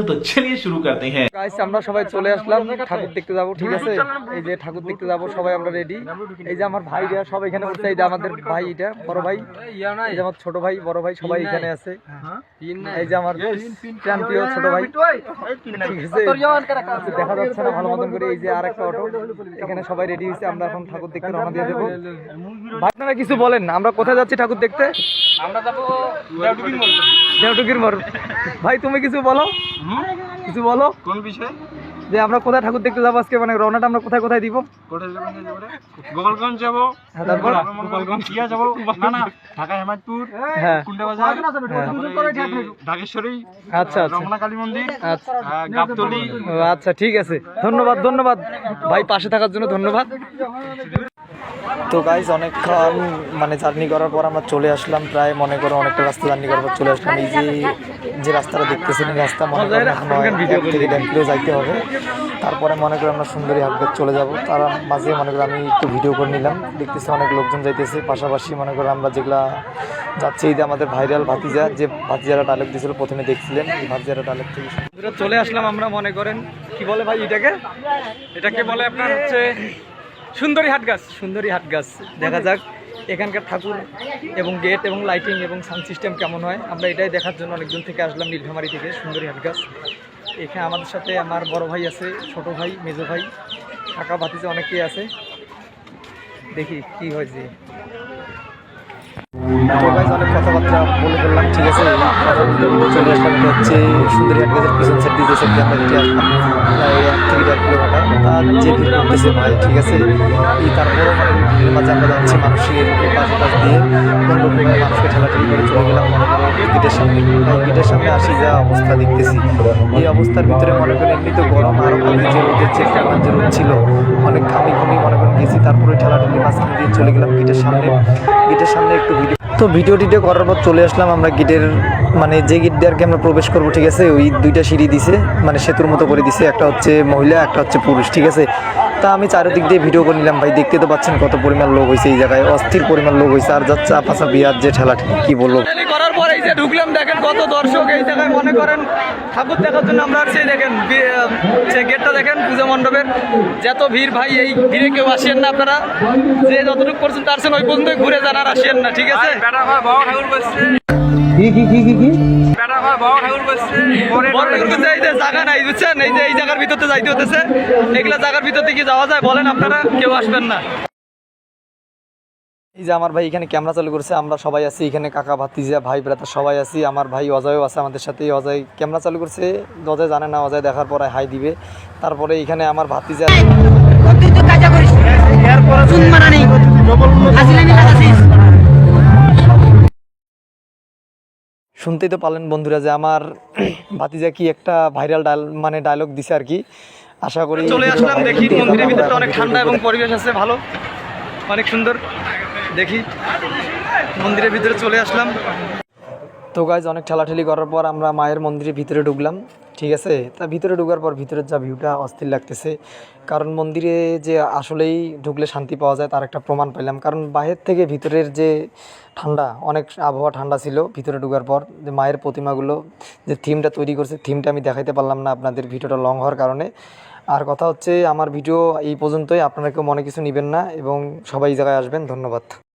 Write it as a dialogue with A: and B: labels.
A: তো চলিয়ে শুরু করতে হ্যাঁ।
B: গাইস আমরা সবাই চলে আসলাম। ঠাকুর দেখতে যাব ঠিক আছে? এই যে ঠাকুর দেখতে যাব সবাই আমরা রেডি এই যে আমার ভাইরা সবাই এখানে বসে এই আমাদের ভাই এটা বড় ভাই। এই যে আমার ছোট ভাই বড় ভাই সবাই এখানে আছে। এই যে আমার চ্যাম্পিয়ন ছোট ভাই। আচ্ছা, দেখা যাচ্ছে না ভালো মতন করে এই যে আরেকটা অটো এখানে সবাই রেডি হয়েছে আমরা এখন ঠাকুর দেখতে রওনা দিয়ে দেবো। ভাই আপনারা কিছু বলেন আমরা কোথায় যাচ্ছি ঠাকুর দেখতে?
C: আমরা যাব
B: দেওটুকির মর ভাই তুমি কিছু বলো? কিছু বলো?
C: কোন বিষয়?
B: যে আমরা কোথায় ঠাকুর দেখতে যাব আজকে? মানে রওনাটা আমরা কোথায় কোথায় দিব?
C: গোপালগঞ্জ যাব।
B: তারপর?
C: গোপালগঞ্জ। যাব না না ঢাকা হেমাদপুর
B: হ্যাঁ।
C: কুন্ডা বাজার তারপরে এই যে ঢাকেশ্বরী রমনা কালী মন্দির আহ, গাবতলী।
B: ও, আচ্ছা ঠিক আছে। ধন্যবাদ ধন্যবাদ। ভাই পাশে থাকার জন্য ধন্যবাদ। তো গাইজ অনেকক্ষণ মানে জার্নি করার পর আমরা চলে আসলাম প্রায় মনে করো অনেকটা রাস্তা জার্নি করার পর চলে আসলাম। এই যে যে রাস্তাটা দেখতেছেন এই রাস্তা মনে করেন এখনও থেকে যাইতে হবে। তারপরে মনে করি আমরা সুন্দরী হাটঘাট চলে যাব। তার মাঝে মনে করি আমি একটু ভিডিও করে নিলাম। দেখতেছি অনেক লোকজন যাইতেছে। পাশাপাশি মনে করি আমরা যেগুলা যাচ্ছে এই যে আমাদের ভাইরাল ভাতিজা যে ভাতিজারা ডায়লগ দিয়েছিল প্রথমে দেখছিলেন। এই ভাতিজারা ডায়লগ থেকে চলে আসলাম আমরা মনে করেন। কি বলে ভাই এটাকে? এটাকে বলে আপনার হচ্ছে সুন্দরী হাট গাছ সুন্দরী হাট গাছ। দেখা যাক এখানকার ঠাকুর এবং গেট এবং লাইটিং এবং সাউন্ড সিস্টেম কেমন হয়। আমরা এটাই দেখার জন্য অনেকজন থেকে আসলাম নীলফামারি থেকে সুন্দরী হাট গাছ। এখানে আমাদের সাথে আমার বড় ভাই আছে ছোট ভাই মেজো ভাই কাকা ভাতিজা অনেকেই আছে। দেখি কি তো guys, অনেক কথাবার্তা বলে ফেললাম ঠিক আছে? চলে আমরা হেঁটে আসলাম। এক যে ভাই, ঠিক আছে? তারপরেও মানে আমরা যাচ্ছি মানুষের পাশ পাশ চলে গেলাম। মনে সামনে। গেটের সামনে আসি, যা অবস্থা দেখতেছি। এই অবস্থার ভিতরে মনে করেন এমনি তো গরম, আর ওখানে যে রোদের রোদ ছিল, অনেক ঘামি ঘামি মনে করেন গেছি। তারপরে ঠেলাঠেলি মাঝখান দিয়ে চলে গেলাম গেটের সামনে। গেটের সামনে একটু তো ভিডিও টিডিও করার পর চলে আসলাম, আমরা গেটের মানে যে গেট দিয়ে আর কি আমরা প্রবেশ করব, ঠিক আছে? ওই দুইটা সিঁড়ি দিছে মানে সেতুর মতো করে দিছে, একটা হচ্ছে মহিলা, একটা হচ্ছে পুরুষ, ঠিক আছে? তা আমি চারিদিক দিয়ে ভিডিও করে নিলাম, ভাই, দেখতে তো পাচ্ছেন কত পরিমাণ লোক হয়েছে এই জায়গায়, অস্থির পরিমাণ লোক হয়েছে আর যাচ্ছে আপাসা বিয়ার যে ঠেলা কি যে ঢুকলাম, দেখেন কত দর্শক এই জায়গায়, মনে করেন ঠাকুর দেখার জন্য আমরা সেই দেখেন সে গেটটা দেখেন পুজো মণ্ডপের। যত ভিড় ভাই এই ভিড়ে কেউ আসেন না আপনারা। যে যতটুকু করছেন তার ওই পর্যন্ত ঘুরে যান আর আসেন না ঠিক আছে?
C: হয়
B: কি কি কি কি কি?
C: বেটা হয় বাবা ঠাকুর বসছে। পরে
B: বড় ঠাকুর এই জায়গা নাই বুঝছেন? এই যে এই জায়গার ভিতরতে যাইতে হতেছে এগুলা জায়গার ভিতর কি যাওয়া যায় বলেন আপনারা কেউ আসবেন না। এই যে আমার ভাই এখানে ক্যামেরা চালু করছে আমরা সবাই আছি এখানে কাকা ভাতিজা ভাই ব্রাতা সবাই আছি। আমার ভাই অজয়ও আছে আমাদের সাথে অজয় ক্যামেরা চালু করছে। অজয় জানে না অজয় দেখার পরে হাই দিবে। তারপরে এখানে আমার ভাতিজা শুনতেই তো পারলেন বন্ধুরা যে আমার ভাতিজা কি একটা ভাইরাল ডাল মানে ডায়লগ দিছে আর কি। আশা করি চলে আসলাম দেখি মন্দিরের ভিতরে অনেক ঠান্ডা এবং পরিবেশ আছে ভালো অনেক সুন্দর। দেখি। মন্দিরের ভিতরে চলে আসলাম। তো গাইজ অনেক ঠেলাঠেলি করার পর আমরা মায়ের মন্দিরের ভিতরে ঢুকলাম। ঠিক আছে? তা ভিতরে ঢুকার পর ভিতরের যা ভিউটা অস্থির লাগতেছে। কারণ মন্দিরে যে আসলেই ঢুকলে শান্তি পাওয়া যায়, তার একটা প্রমাণ পেলাম। কারণ বাহির থেকে ভিতরের যে ঠান্ডা, অনেক আবহাওয়া ঠান্ডা ছিল ভিতরে ঢুকার পর, যে মায়ের প্রতিমাগুলো, যে থিমটা তৈরি করছে থিমটা আমি দেখাইতে পারলাম না আপনাদের ভিডিওটা লং হওয়ার কারণে। আর কথা হচ্ছে, আমার ভিডিও এই পর্যন্তই। আপনারা কেউ মনে কিছু নেবেন না এবং সবাই জায়গায় আসবেন। ধন্যবাদ।